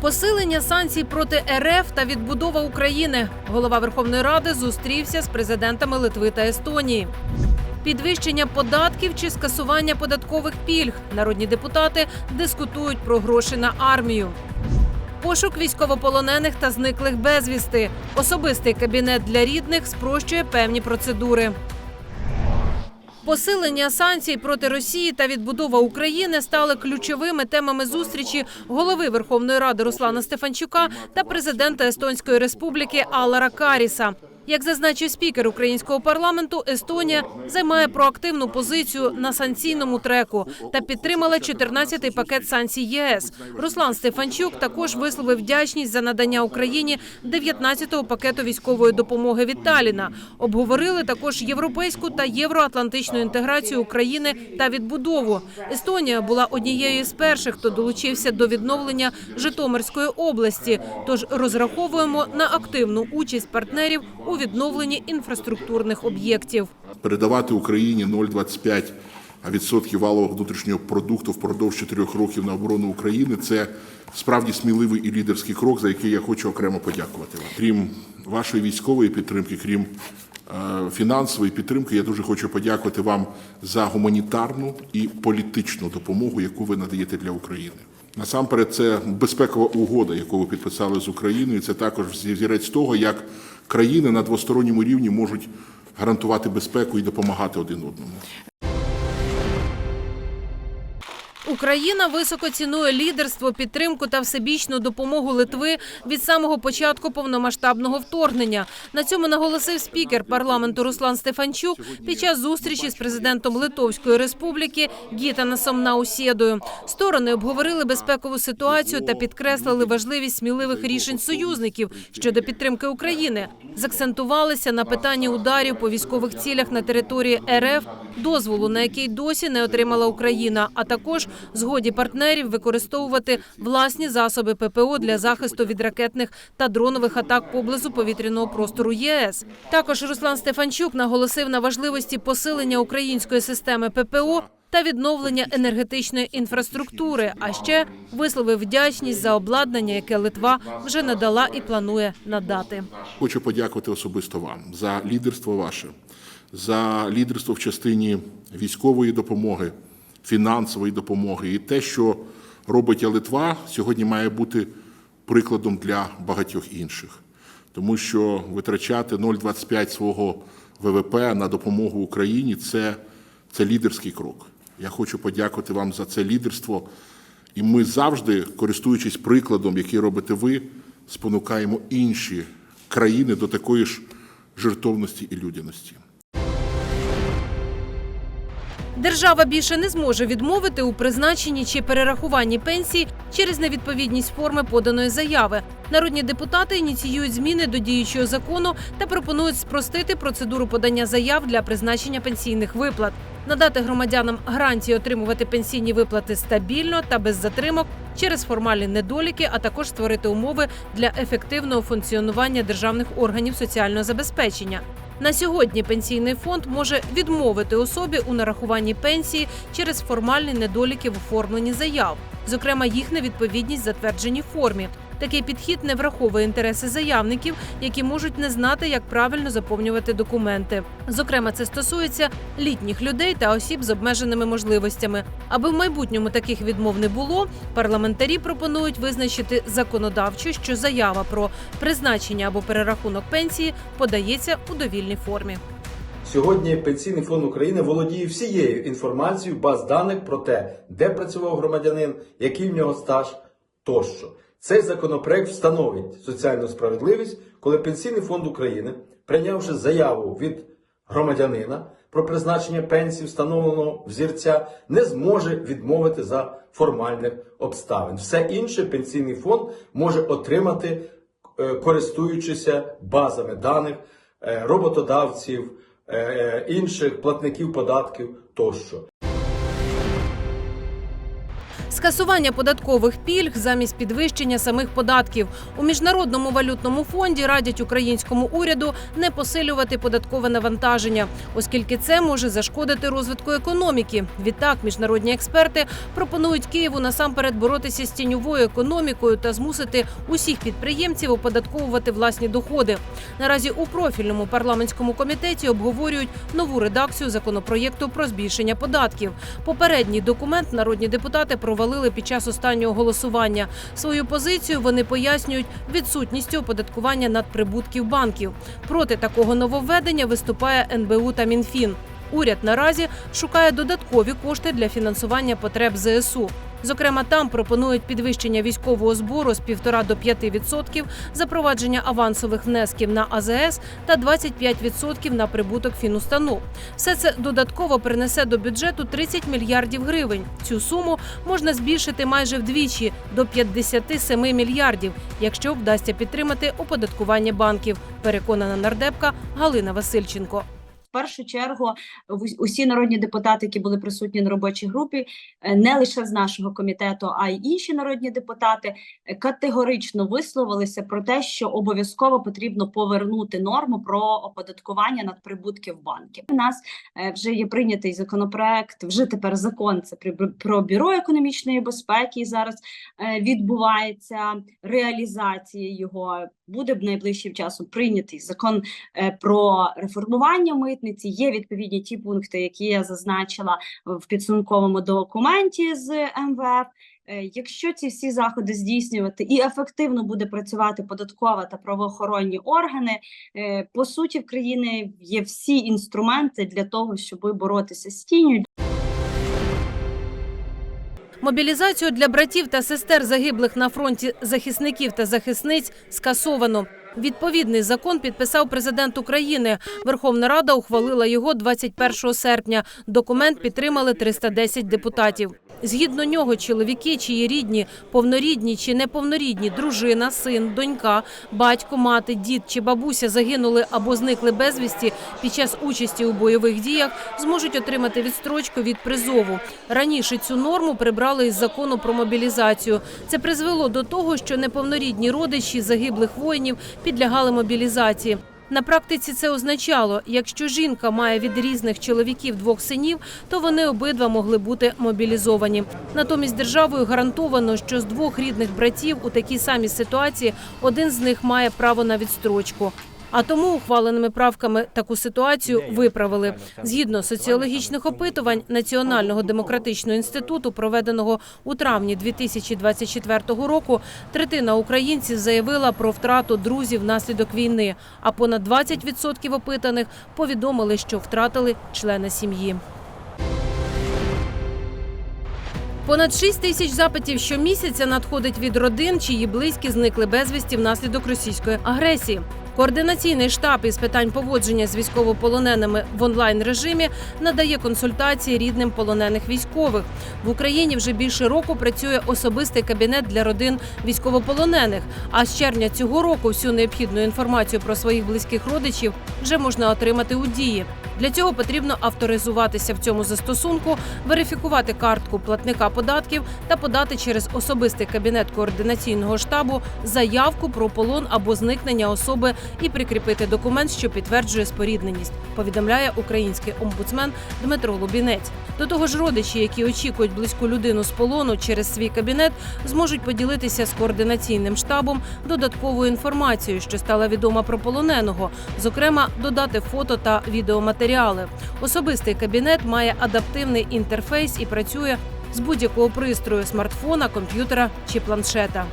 Посилення санкцій проти РФ та відбудова України. Голова Верховної Ради зустрівся з президентами Литви та Естонії. Підвищення податків чи скасування податкових пільг. Народні депутати дискутують про гроші на армію. Пошук військовополонених та зниклих безвісти. Особистий кабінет для рідних спрощує певні процедури. Посилення санкцій проти Росії та відбудова України стали ключовими темами зустрічі голови Верховної Ради Руслана Стефанчука та президента Естонської Республіки Алара Каріса. Як зазначив спікер українського парламенту, Естонія займає проактивну позицію на санкційному треку та підтримала 14-й пакет санкцій ЄС. Руслан Стефанчук також висловив вдячність за надання Україні 19-го пакету військової допомоги від Таліна. Обговорили також європейську та євроатлантичну інтеграцію України та відбудову. Естонія була однією з перших, хто долучився до відновлення Житомирської області. Тож розраховуємо на активну участь партнерів у відновленні інфраструктурних об'єктів. передавати Україні 0,25 відсотків валового внутрішнього продукту впродовж чотирьох років на оборону України це справді сміливий і лідерський крок, за який я хочу окремо подякувати вам. Крім вашої військової підтримки, крім е, фінансової підтримки, я дуже хочу подякувати вам за гуманітарну і політичну допомогу, яку ви надаєте для України. Насамперед, це безпекова угода, яку ви підписали з Україною. Це також зірець того, як країни на двосторонньому рівні можуть гарантувати безпеку і допомагати один одному. Україна високо цінує лідерство, підтримку та всебічну допомогу Литви від самого початку повномасштабного вторгнення. На цьому наголосив спікер парламенту Руслан Стефанчук під час зустрічі з президентом Литовської республіки Гітанасом Наусєдою. Сторони обговорили безпекову ситуацію та підкреслили важливість сміливих рішень союзників щодо підтримки України. Закцентувалися на питанні ударів по військових цілях на території РФ, дозволу на який досі не отримала Україна, а також згоді партнерів використовувати власні засоби ППО для захисту від ракетних та дронових атак поблизу повітряного простору ЄС. Також Руслан Стефанчук наголосив на важливості посилення української системи ППО. Та відновлення енергетичної інфраструктури, а ще висловив вдячність за обладнання, яке Литва вже надала і планує надати. Хочу подякувати особисто вам за лідерство ваше, за лідерство в частині військової допомоги, фінансової допомоги. І те, що робить Литва, сьогодні має бути прикладом для багатьох інших. Тому що витрачати 0,25 свого ВВП на допомогу Україні це, це лідерський крок. Я хочу подякувати вам за це лідерство. І ми завжди, користуючись прикладом, який робите ви, спонукаємо інші країни до такої ж жертовності і людяності. Держава більше не зможе відмовити у призначенні чи перерахуванні пенсії через невідповідність форми поданої заяви. Народні депутати ініціюють зміни до діючого закону та пропонують спростити процедуру подання заяв для призначення пенсійних виплат, надати громадянам гарантії отримувати пенсійні виплати стабільно та без затримок через формальні недоліки, а також створити умови для ефективного функціонування державних органів соціального забезпечення. На сьогодні пенсійний фонд може відмовити особі у нарахуванні пенсії через формальні недоліки в оформленні заяв, зокрема їх невідповідність затвердженій формі. Такий підхід не враховує інтереси заявників, які можуть не знати, як правильно заповнювати документи. Зокрема, це стосується літніх людей та осіб з обмеженими можливостями. Аби в майбутньому таких відмов не було, парламентарі пропонують визначити законодавчо, що заява про призначення або перерахунок пенсії подається у довільній формі. Сьогодні Пенсійний фонд України володіє всією інформацією баз даних про те, де працював громадянин, який в нього стаж тощо. Цей законопроект встановить соціальну справедливість, коли Пенсійний фонд України, прийнявши заяву від громадянина про призначення пенсії встановленого взірця, не зможе відмовити за формальних обставин. Все інше пенсійний фонд може отримати, е, користуючися базами даних е, роботодавців, е, інших платників податків тощо. Скасування податкових пільг замість підвищення самих податків у міжнародному валютному фонді радять українському уряду не посилювати податкове навантаження, оскільки це може зашкодити розвитку економіки. Відтак, міжнародні експерти пропонують Києву насамперед боротися з тіньовою економікою та змусити усіх підприємців оподатковувати власні доходи. Наразі у профільному парламентському комітеті обговорюють нову редакцію законопроєкту про збільшення податків. Попередній документ народні депутати провалили під час останнього голосування. Свою позицію вони пояснюють відсутністю оподаткування надприбутків банків. Проти такого нововведення виступає НБУ та Мінфін. Уряд наразі шукає додаткові кошти для фінансування потреб ЗСУ. Зокрема, там пропонують підвищення військового збору з 1,5 до 5%, запровадження авансових внесків на АЗС та 25% на прибуток фінустанов. Все це додатково принесе до бюджету 30 мільярдів гривень. Цю суму можна збільшити майже вдвічі до 57 мільярдів, якщо вдасться підтримати оподаткування банків. Переконана нардепка Галина Васильченко. Першу чергу усі народні депутати, які були присутні на робочій групі, е, не лише з нашого комітету, а й інші народні депутати е, категорично висловилися про те, що обов'язково потрібно повернути норму про оподаткування надприбутків банків. У нас е, вже є прийнятий законопроект, вже тепер закон це про бюро економічної безпеки. і Зараз відбувається реалізація його. Буде б найближчим часом прийнятий закон е, про реформування митниці. Є відповідні ті пункти, які я зазначила в підсумковому документі з МВФ. Е, Якщо ці всі заходи здійснювати і ефективно буде працювати податкова та правоохоронні органи, е, по суті, в країни є всі інструменти для того, щоб боротися з тінню, Мобілізацію для братів та сестер загиблих на фронті захисників та захисниць скасовано. Відповідний закон підписав президент України. Верховна Рада ухвалила його 21 серпня. Документ підтримали 310 депутатів. Згідно нього, чоловіки, чиї рідні, повнорідні чи неповнорідні, дружина, син, донька, батько, мати, дід чи бабуся загинули або зникли безвісті під час участі у бойових діях, зможуть отримати відстрочку від призову. Раніше цю норму прибрали із закону про мобілізацію. Це призвело до того, що неповнорідні родичі загиблих воїнів підлягали мобілізації. На практиці це означало, якщо жінка має від різних чоловіків двох синів, то вони обидва могли бути мобілізовані. Натомість державою гарантовано, що з двох рідних братів у такій самій ситуації один з них має право на відстрочку. А тому ухваленими правками таку ситуацію виправили. Згідно соціологічних опитувань Національного демократичного інституту, проведеного у травні 2024 року, третина українців заявила про втрату друзів внаслідок війни. А понад 20% опитаних повідомили, що втратили члена сім'ї. Понад 6 тисяч запитів щомісяця надходить від родин, чиї близькі зникли безвісті внаслідок російської агресії. Координаційний штаб із питань поводження з військовополоненими в онлайн режимі надає консультації рідним полонених військових. В Україні вже більше року працює особистий кабінет для родин військовополонених. А з червня цього року всю необхідну інформацію про своїх близьких родичів вже можна отримати у дії. Для цього потрібно авторизуватися в цьому застосунку, верифікувати картку платника податків та подати через особистий кабінет координаційного штабу заявку про полон або зникнення особи і прикріпити документ, що підтверджує спорідненість. Повідомляє український омбудсмен Дмитро Лубінець. До того ж, родичі, які очікують близьку людину з полону через свій кабінет, зможуть поділитися з координаційним штабом додатковою інформацією, що стала відома про полоненого, зокрема, додати фото та відеоматеріали. Особистий кабінет має адаптивний інтерфейс і працює з будь-якого пристрою смартфона, комп'ютера чи планшета.